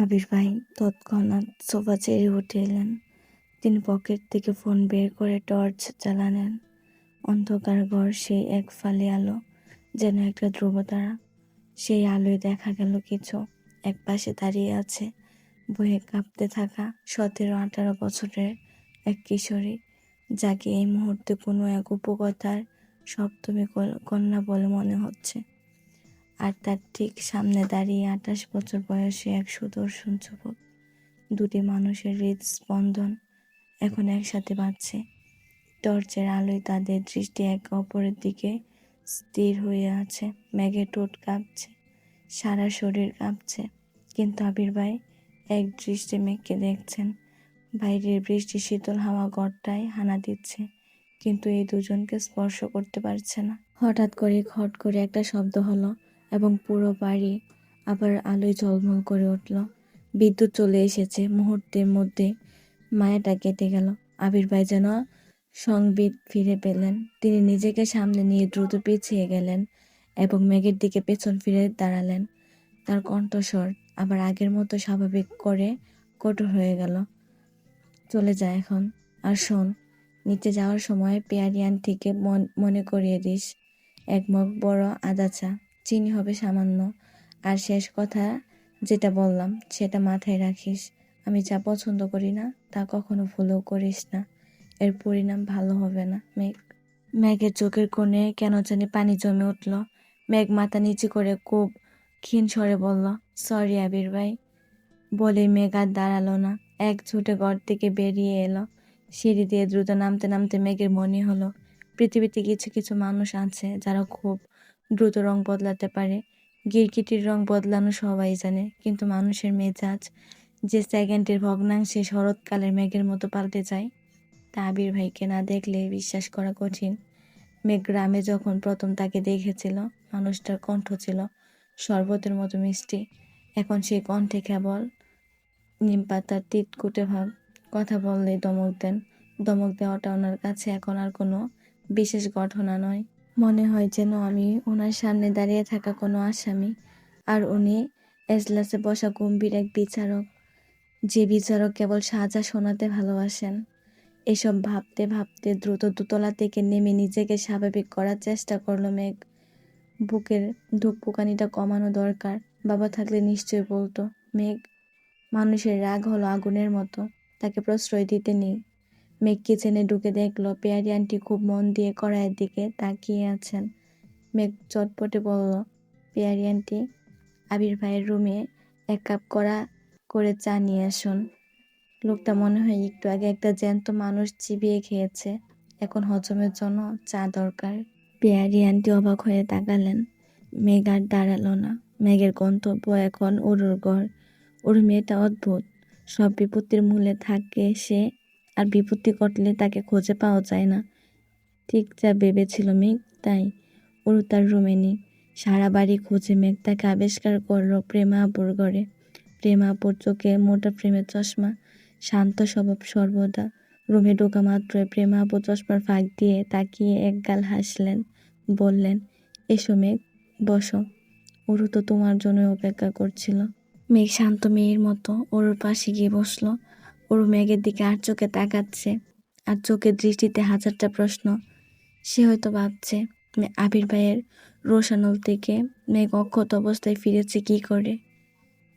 আবির ভাই তৎক্ষণাৎ সোফা ছেড়ে উঠে এলেন। তিনি পকেট থেকে ফোন বের করে টর্চ জ্বালালেন। অন্ধকার ঘর সেই এক ফালি আলো, যেন একটা ধ্রুবতারা সেই আলোয় দেখা গেল কিছু। এক পাশে দাঁড়িয়ে আছে বয়ে কাঁপতে থাকা সতেরো আঠারো বছরের এক কিশোরী, যাকে এই মুহূর্তে কোনো এক উপকথার সপ্তমী কন্যা বলে মনে হচ্ছে। আর তার ঠিক সামনে দাঁড়িয়ে আঠাশ বছর বয়সী এক সুদর্শন যুবক। দুটি মানুষের হৃদস্পন্দন এখন একসাথে বাজছে টর্চের আলোয় তাদের দৃষ্টি একে অপরের দিকে স্থির হয়ে আছে। মেঘে টোট কাঁপছে, সারা শরীর কাঁপছে। কিন্তু আবির ভাই এক দৃষ্টি মেঘকে দেখছেন। বাইরের বৃষ্টি শীতল হাওয়া গড়টায় হানা দিচ্ছে, কিন্তু এই দুজনকে স্পর্শ করতে পারছে না। হঠাৎ করে খট করে একটা শব্দ হলো। এবং পুরো বাড়ি আবার আলোয় ঝলমল করে উঠল। বিদ্যুৎ চলে এসেছে। মুহূর্তের মধ্যে মায়াটা কেটে গেল। আবির ভাই যেন সংবিদ ফিরে পেলেন। তিনি নিজেকে সামনে নিয়ে দ্রুত পিছিয়ে গেলেন এবং মেঘের দিকে পেছন ফিরে দাঁড়ালেন। তার কণ্ঠস্বর আবার আগের মতো স্বাভাবিক করে কঠোর হয়ে গেল। চলে যায় এখন। আর শোন, নিচে যাওয়ার সময় পেয়ারিয়ান থেকে মন করিয়ে দিস। এক মগ বড় আদা চা চিনি হবে সামান্য। আর শেষ কথা যেটা বললাম, সেটা মাথায় রাখিস। আমি যা পছন্দ করি না, তা কখনো ভুলেও করিস না। এর পরিণাম ভালো হবে না, মেঘ। মেঘের চোখের কোণে কেন জানি পানি জমে উঠল। মেঘ মাথা নিচু করে খুব ক্ষীণ স্বরে বলল সরি আবির ভাই। বলে মেঘ আর দাঁড়াল না। এক ছুটে ঘর থেকে বেরিয়ে এলো। সিঁড়ি দিয়ে দ্রুত নামতে নামতে মেঘের মনে হলো, পৃথিবীতে কিছু কিছু মানুষ আছে যারা খুব দ্রুত রং বদলাতে পারে। গিরগিটির রং বদলানো সবাই জানে, কিন্তু মানুষের মেজাজ যে সেকেন্ডের ভগ্নাংশে শরৎকালের মেঘের মতো পাল্টে যায়, তা আবির ভাইকে না দেখলে বিশ্বাস করা কঠিন। মেঘ গ্রামে যখন প্রথম তাকে দেখেছিল, মানুষটার কণ্ঠ ছিল শরবতের মতো মিষ্টি। এখন সেই কণ্ঠে কেবল নিম পাতার তিতকুটে ভাব। কথা বললেই দমক দেন। দমক দেওয়াটা ওনার কাছে এখন আর কোনো বিশেষ ঘটনা নয়। মনে হয় যেন আমি ওনার সামনে দাঁড়িয়ে থাকা কোনো আসামি। আর উনি এজলাসে বসা গম্ভীর এক বিচারক, যে বিচারক কেবল সাজা শোনাতে ভালোবাসেন। এসব ভাবতে ভাবতে দ্রুত দোতলা থেকে নেমে নিজেকে স্বাভাবিক করার চেষ্টা করল মেঘ। বুকের ধুকপুকানিটা কমানো দরকার, বাবা থাকলে নিশ্চয়ই বলতো, মেঘ, মানুষের রাগ হলো আগুনের মতো, তাকে প্রশ্রয় দিতে নেই। মেঘ কিচেনে ঢুকে দেখল পেয়ারি আন্টি খুব মন দিয়ে কড়াইয়ের দিকে তাকিয়ে আছেন। মেঘ চটপটে বলল, পেয়ারি আন্টি, আবির ভাইয়ের রুমে এক কাপ করা করে চা নিয়ে আসুন। লোকটা মনে হয় একটু আগে একটা জ্যান্ত মানুষ চিবিয়ে খেয়েছে। এখন হজমের জন্য চা দরকার। পেয়ারি আন্টি অবাক হয়ে তাকালেন। মেঘ আর দাঁড়াল না। মেঘের গন্তব্য এখন অরুর ঘর। ওর মেয়েটা অদ্ভুত। সব বিপত্তির মূলে থাকে সে আর বিপত্তি ঘটলে তাকে খুঁজে পাওয়া যায় না। ঠিক যা ভেবেছিল মেঘ, তাই ওরু তার রুমে নেই। সারা বাড়ি খুঁজে মেঘ তাকে আবিষ্কার করল প্রেমা আপুর ঘরে। প্রেমা আপুর চোখে মোটা প্রেমের চশমা, শান্ত স্বভাব সর্বদা। রুমে ঢোকা মাত্রই প্রেমা আপু চশমার ফাঁক দিয়ে তাকিয়ে এক গাল হাসলেন, বললেন, এসো মেঘ, বসো। ওরু তো তোমার জন্য অপেক্ষা করছিল। মেঘ শান্ত মেয়ের মতো ওর পাশে গিয়ে বসল। ওর মেঘের দিকে আর চোখে তাকাচ্ছে, আর চোখের দৃষ্টিতে হাজারটা প্রশ্ন। সে হয়তো ভাবছে আবির ভাইয়ের রোশানল থেকে মেঘ অক্ষত অবস্থায় ফিরেছে কি করে?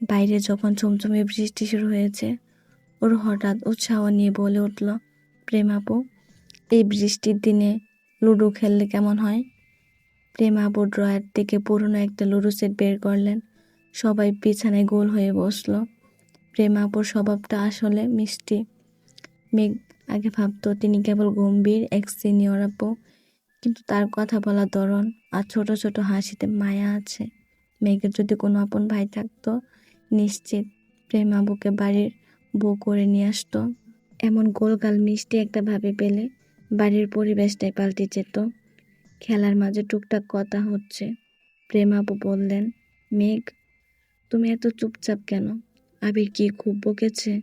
বাইরে যখন চমচমে বৃষ্টি শুরু হয়েছে, ওর হঠাৎ উৎসাহ নিয়ে বলে উঠল প্রেমাপু এই বৃষ্টির দিনে লুডো খেললে কেমন হয়? প্রেমাপু ড্রয়ার থেকে পুরনো একটা লুডো সেট বের করলেন। সবাই বিছানায় গোল হয়ে বসল। প্রেমাপুর স্বভাবটা আসলে মিষ্টি। মেঘ আগে ভাবতো তিনি কেবল গম্ভীর, এক সিনিয়র আপু। কিন্তু তার কথা বলা ধরন আর ছোট ছোট হাসিতে মায়া আছে। মেঘের যদি কোনো আপন ভাই থাকতো, নিশ্চিত প্রেমাবুকে বাড়ির বউ করে নিয়ে আসতো। এমন গোলগাল মিষ্টি একটা ভাবে পেলে বাড়ির পরিবেশটাই পাল্টে যেত। খেলার মাঝে টুকটাক কথা হচ্ছে। প্রেমাবু বললেন, মেঘ, তুমি এত চুপচাপ কেন? আবির কি খুব বকেছে?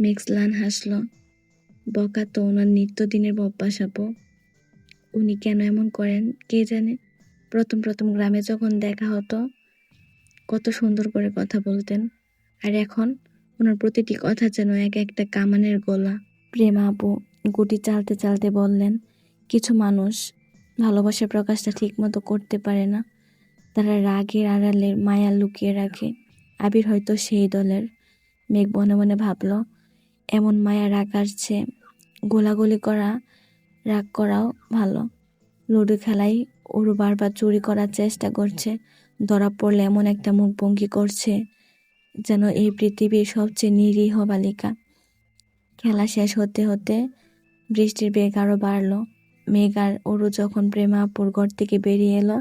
মেক্সলান হাসল। বকা তো ওনার নিত্যদিনের অভ্যাস আপু। উনি কেন এমন করেন, কে জানে? প্রথম প্রথম গ্রামে যখন দেখা হতো, কত সুন্দর করে কথা বলতেন। আর এখন ওনার প্রতিটি কথা যেন এক একটা কামানের গোলা। প্রেম আপু, গুটি চালতে চালতে বললেন, কিছু মানুষ ভালোবাসার প্রকাশটা ঠিকমতো করতে পারে না। তারা রাগের আড়ালে মায়া লুকিয়ে রাখে। আবির হয়তো সেই দলের। মেঘ মনে মনে ভাবল, এমন মায়া রাখার চেয়ে গোলাগুলি করা, রাগ করাও ভালো। লুডো খেলায় ওরু বারবার চুরি করার চেষ্টা করছে, ধরা পড়লে এমন একটা মুখভঙ্গি করছে যেন এই পৃথিবীর সবচেয়ে নিরীহ বালিকা। খেলা শেষ হতে হতে বৃষ্টির বেগ আরও বাড়ল। মেঘ আর ওরু যখন প্রেমাপুর ঘর থেকে বেরিয়ে এলো,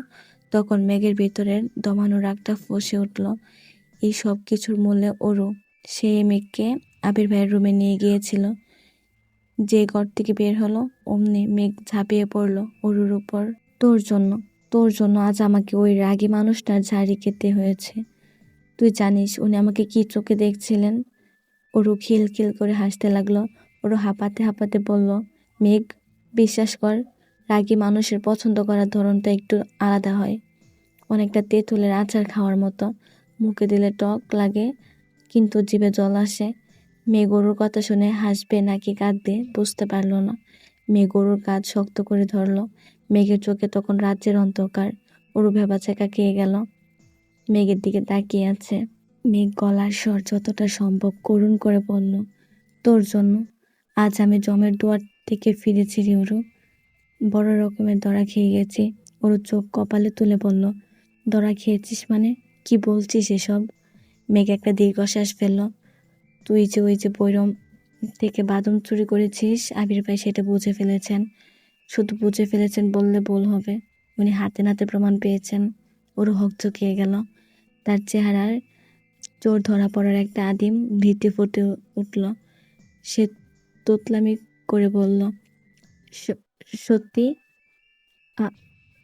তখন মেঘের ভিতরের দমানো রাগটা ফসে উঠল। এই সব কিছুর মূল্যে ওরু সে মেঘকে আবির ভাইয়ের রুমে নিয়ে গিয়েছিল। যে ঘর থেকে বের হলো, অমনি মেঘ ঝাঁপিয়ে পড়ল অরুর উপর। তোর জন্য তোর জন্য আজ আমাকে ওই রাগী মানুষটার ঝাড়ি খেতে হয়েছে। তুই জানিস উনি আমাকে কি চোখে দেখছিলেন? ওরু খিল খিল করে হাসতে লাগল। ওরু হাঁপাতে হাঁপাতে বলল, মেঘ, বিশ্বাস কর, রাগী মানুষের পছন্দ করার ধরনটা একটু আলাদা হয়। অনেকটা তেঁতুলের আচার খাওয়ার মতো। মুখে দিলে টক লাগে, কিন্তু জিভে জল আসে। মেয়ে গরুর কথা শুনে হাসবে নাকি কাঁদবে বুঝতে পারল না। মেয়ে গরুর কাজ শক্ত করে ধরলো। মেঘের চোখে তখন রাজ্যের অন্ধকার। ওরু ভেবা চেকা খেয়ে গেল। মেঘের দিকে তাকিয়ে আছে। মেঘ গলার স্বর যতটা সম্ভব করুণ করে বলল, তোর জন্য। আজ আমি জমের দুয়ার থেকে ফিরেছি রিউরু বড় রকমের দড়া খেয়ে গেছি। ওর চোখ কপালে তুলে বলল, দড়া খেয়েছিস মানে? কি বলছিস এসব? মেঘ একটা দীর্ঘশ্বাস ফেলল। তুই যে ওই যে বৈরম থেকে বাদম চুরি করেছিস, আবির ভাই সেটা বুঝে ফেলেছেন। শুধু বুঝে ফেলেছেন বললে ভুল হবে। উনি হাতে নাতে প্রমাণ পেয়েছেন। ওরও হক চকিয়ে গেল। তার চেহারার চোর ধরা পড়ার একটা আদিম ভীতি ফুটে উঠল। সে তোতলামি করে বলল, "স- সত্যি?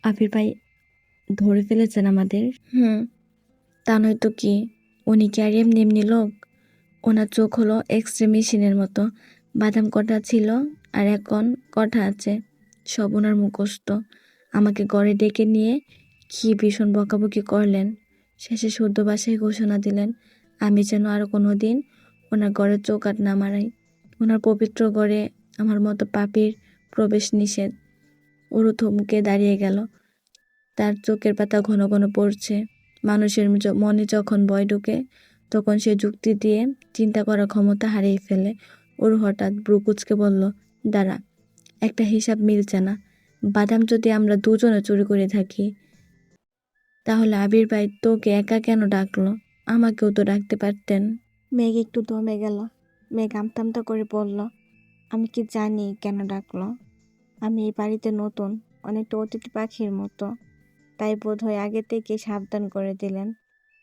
আবির ভাই ধরে ফেলেছেন আমাদের? হুম। তা নয়তো কি? উনি কি আর এমনি এমনি লোক? ওনার চোখ হলো এক্স রে মেশিনের মতো। বাদাম কটা ছিল আর এখন কটা আছে? সব ওনার মুখস্থ। আমাকে ঘরে ডেকে নিয়ে কি ভীষণ বকাবকি করলেন। শেষে শুদ্ধ ভাষায় ঘোষণা দিলেন, আমি যেন আর কোনো দিন ওনার ঘরে চৌকাট না মারাই। ওনার পবিত্র ঘরে আমার মতো পাপির প্রবেশ নিষেধ। ওরু থমকে দাঁড়িয়ে গেল। তার চোখের পাতা ঘন ঘন পড়ছে। মানুষের মনে যখন ভয় ঢুকে, তখন সে যুক্তি দিয়ে চিন্তা করার ক্ষমতা হারিয়ে ফেলে। ওর হঠাৎ ব্রুকুচকে বলল, দাঁড়া, একটা হিসাব মিলছে না। বাদাম যদি আমরা দুজনে চুরি করে থাকি, তাহলে আবির ভাই তোকে একা কেন ডাকলো? আমাকেও তো ডাকতে পারতেন। মেঘ একটু দমে গেল। মেঘ আমতামতা করে বলল, আমি কি জানি কেন ডাকলো? আমি এই বাড়িতে নতুন, অনেকটা অতিথি পাখির মতো। তাই বোধহয় আগে থেকে সাবধান করে দিলেন।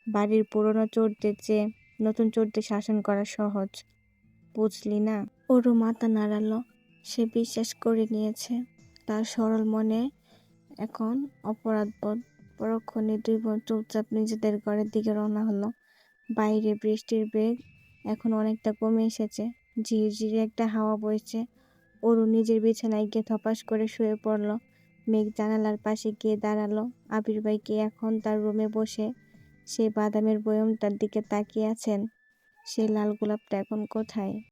বাড়ির পুরনো চোরদের চেয়ে নতুন চোরদের শাসন করা সহজ, বুঝলি না? ওরও মাথা নাড়ালো, সে বিশ্বাস করে নিয়েছে। তার সরল মনে এখন অপরাধবোধ। পরক্ষণে দুই বোন চুপচাপ নিজেদের ঘরের দিকে রওনা হলো। বাইরে বৃষ্টির বেগ এখন অনেকটা কমে এসেছে। ঝিরঝিরে একটা হাওয়া বইছে। অরু নিজের বিছানায় গিয়ে থপাস করে শুয়ে পড়ল। মেঘ জানালার পাশে গিয়ে দাঁড়াল। আবির ভাইকে এখন তার রুমে বসে সেই বাদামের বয়মটার দিকে তাকিয়ে আছেন। সেই লাল গোলাপটা এখন কোথায়?